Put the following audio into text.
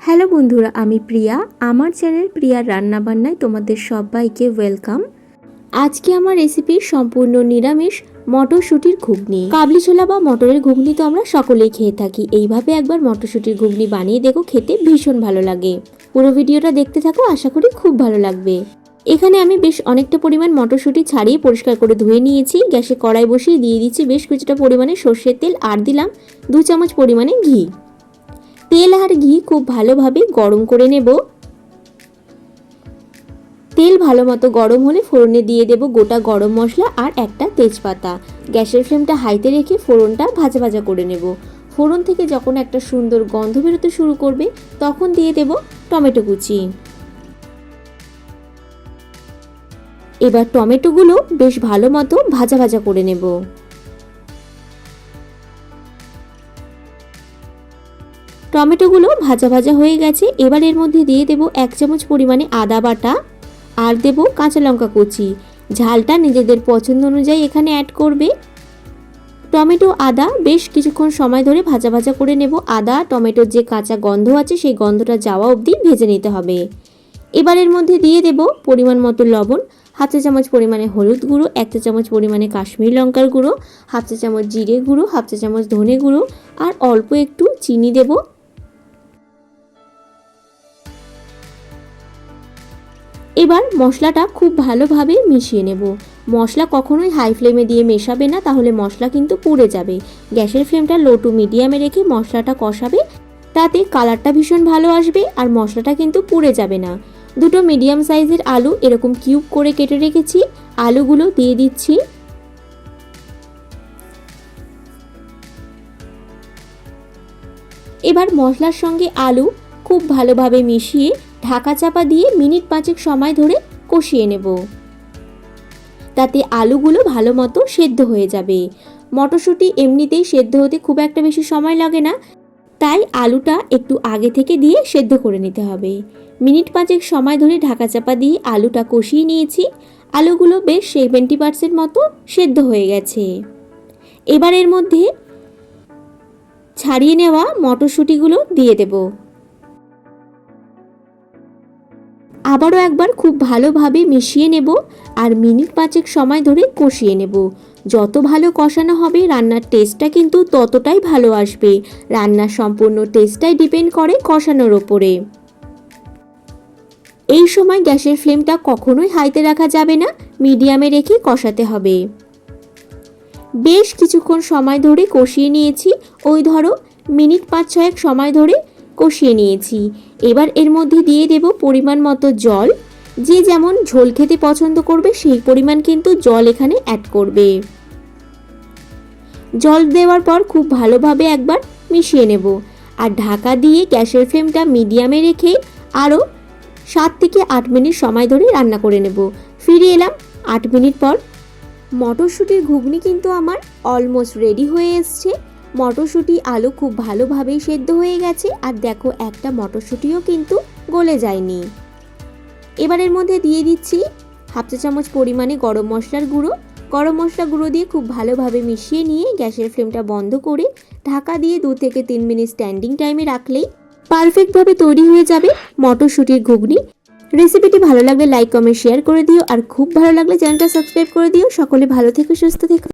Hello বন্ধুরা, আমি প্রিয়া। আমার চ্যানেল প্রিয়ার রান্নাবান্নায় তোমাদের সবাইকে ওয়েলকাম। আজকে আমার রেসিপি সম্পূর্ণ নিরামিষ মটরশুঁটির ঘুগনি। কাবলি ছোলা বা মটরের ঘুগনি তো আমরা সকলেই খেয়ে থাকি। এইভাবে একবার মটরশুঁটির ঘুগনি বানিয়ে দেখো, খেতে ভীষণ ভালো লাগে। পুরো ভিডিওটা দেখতে থাকো, আশা করি খুব ভালো লাগবে। এখানে আমি বেশ অনেকটা পরিমাণ মটরশুঁটি ছাড়িয়ে পরিষ্কার করে ধুয়ে নিয়েছি। গ্যাসে কড়াই বসিয়ে দিয়ে দিচ্ছি বেশ কিছুটা পরিমাণে সর্ষের তেল আর দিলাম দু চামচ পরিমাণে ঘি। তেল আর ঘি খুব ভালোভাবে গরম করে নেব। তেল ভালো মতো গরম হলে ফোড়নে দিয়ে দেব গোটা গরম মশলা আর একটা তেজপাতা। গ্যাসের ফ্লেমটা হাইতে রেখে ফোড়নটা ভাজা ভাজা করে নেব। ফোড়ন থেকে যখন একটা সুন্দর গন্ধ বেরোতে শুরু করবে, তখন দিয়ে দেব টমেটো কুচি। এবার টমেটোগুলো বেশ ভালো মতো ভাজা ভাজা করে নেব। টমেটোগুলো ভাজা ভাজা হয়ে গেছে। এবার এর মধ্যে দিয়ে দেব এক চামচ পরিমাণে আদা বাটা আর দেব কাঁচা লঙ্কা কুচি। ঝালটা নিজেদের পছন্দ অনুযায়ী এখানে অ্যাড করবে। টমেটো, আদা বেশ কিছুক্ষণ সময় ধরে ভাজা ভাজা করে নেব। আদা, টমেটোর যে কাঁচা গন্ধ আছে সেই গন্ধটা যাওয়া অবধি ভেজে নিতে হবে। এবার এর মধ্যে দিয়ে দেব পরিমাণ মতো লবণ, হাফ চা চামচ পরিমাণে হলুদ গুঁড়ো, এক চা চামচ পরিমাণে কাশ্মীর লঙ্কার গুঁড়ো, হাফ চা চামচ জিরে গুঁড়ো, হাফ চা চামচ ধনে গুঁড়ো আর অল্প একটু চিনি দেবো। এবার মশলাটা খুব ভালোভাবে মিশিয়ে নেব। মশলা কখনোই হাই ফ্লেমে দিয়ে মেশাবে না, তাহলে মশলা কিন্তু পুড়ে যাবে। গ্যাসের ফ্লেমটা লো টু মিডিয়ামে রেখে মশলাটা কষাবে, তাতে কালারটা ভীষণ ভালো আসবে আর মশলাটা কিন্তু পুড়ে যাবে না। দুটো মিডিয়াম সাইজের আলু এরকম কিউব করে কেটে রেখেছি। আলুগুলো দিয়ে দিচ্ছি। এবার মশলার সঙ্গে আলু খুব ভালোভাবে মিশিয়ে ঢাকা চাপা দিয়ে মিনিট পাঁচেক সময় ধরে কষিয়ে নেব। তাতে আলুগুলো ভালো মতো সেদ্ধ হয়ে যাবে। মটরশুঁটি এমনিতেই সেদ্ধ হতে খুব একটা বেশি সময় লাগে না, তাই আলুটা একটু আগে থেকে দিয়ে সেদ্ধ করে নিতে হবে। মিনিট পাঁচেক সময় ধরে ঢাকা চাপা দিয়ে আলুটা কষিয়ে নিয়েছি। আলুগুলো বেশ সেভেন্টি পার্সেন্ট মতো সেদ্ধ হয়ে গেছে। এবার এর মধ্যে ছাড়িয়ে নেওয়া মটরশুঁটিগুলো দিয়ে দেবো। আবারও একবার খুব ভালোভাবে মিশিয়ে নেব আর মিনিট পাঁচেক সময় ধরে কষিয়ে নেব। যত ভালো কষানো হবে, রান্নার টেস্টটা কিন্তু ততটাই ভালো আসবে। রান্নার সম্পূর্ণ টেস্টটাই ডিপেন্ড করে কষানোর ওপরে। এই সময় গ্যাসের ফ্লেমটা কখনোই হাইতে রাখা যাবে না, মিডিয়ামে রেখে কষাতে হবে। বেশ কিছুক্ষণ সময় ধরে কষিয়ে নিয়েছি। ওই ধরো, মিনিট পাঁচ ছয়েক সময় ধরে কষিয়ে নিয়েছি। এবার এর মধ্যে দিয়ে দেব পরিমাণ মতো জল। যে যেমন ঝোল খেতে পছন্দ করবে, সেই পরিমাণ কিন্তু জল এখানে অ্যাড করবে। জল দেওয়ার পর খুব ভালোভাবে একবার মিশিয়ে নেব। আর ঢাকা দিয়ে গ্যাসের ফ্লেমটা মিডিয়ামে রেখে আরও সাত থেকে আট মিনিট সময় ধরে রান্না করে নেব। ফিরে এলাম আট মিনিট পর। মটরশুঁটির ঘুগনি কিন্তু আমার অলমোস্ট রেডি হয়ে এসছে। মটরশুঁটি আলু খুব ভালোভাবেই সেদ্ধ হয়ে গেছে আর দেখো একটা মটরশুঁটিও কিন্তু গলে যায়নি। এবারের মধ্যে দিয়ে দিচ্ছি হাফ চা চামচ পরিমাণে গরম মশলার গুঁড়ো। গরম মশলা গুঁড়ো দিয়ে খুব ভালোভাবে মিশিয়ে নিয়ে গ্যাসের ফ্লেমটা বন্ধ করে ঢাকা দিয়ে দু থেকে তিন মিনিট স্ট্যান্ডিং টাইমে রাখলেই পারফেক্টভাবে তৈরি হয়ে যাবে মটরশুঁটির ঘুগনি। রেসিপিটি ভালো লাগলে লাইক, কমেন্ট, শেয়ার করে দিও আর খুব ভালো লাগলে চ্যানেলটা সাবস্ক্রাইব করে দিও। সকলে ভালো থেকো, সুস্থ থেকো।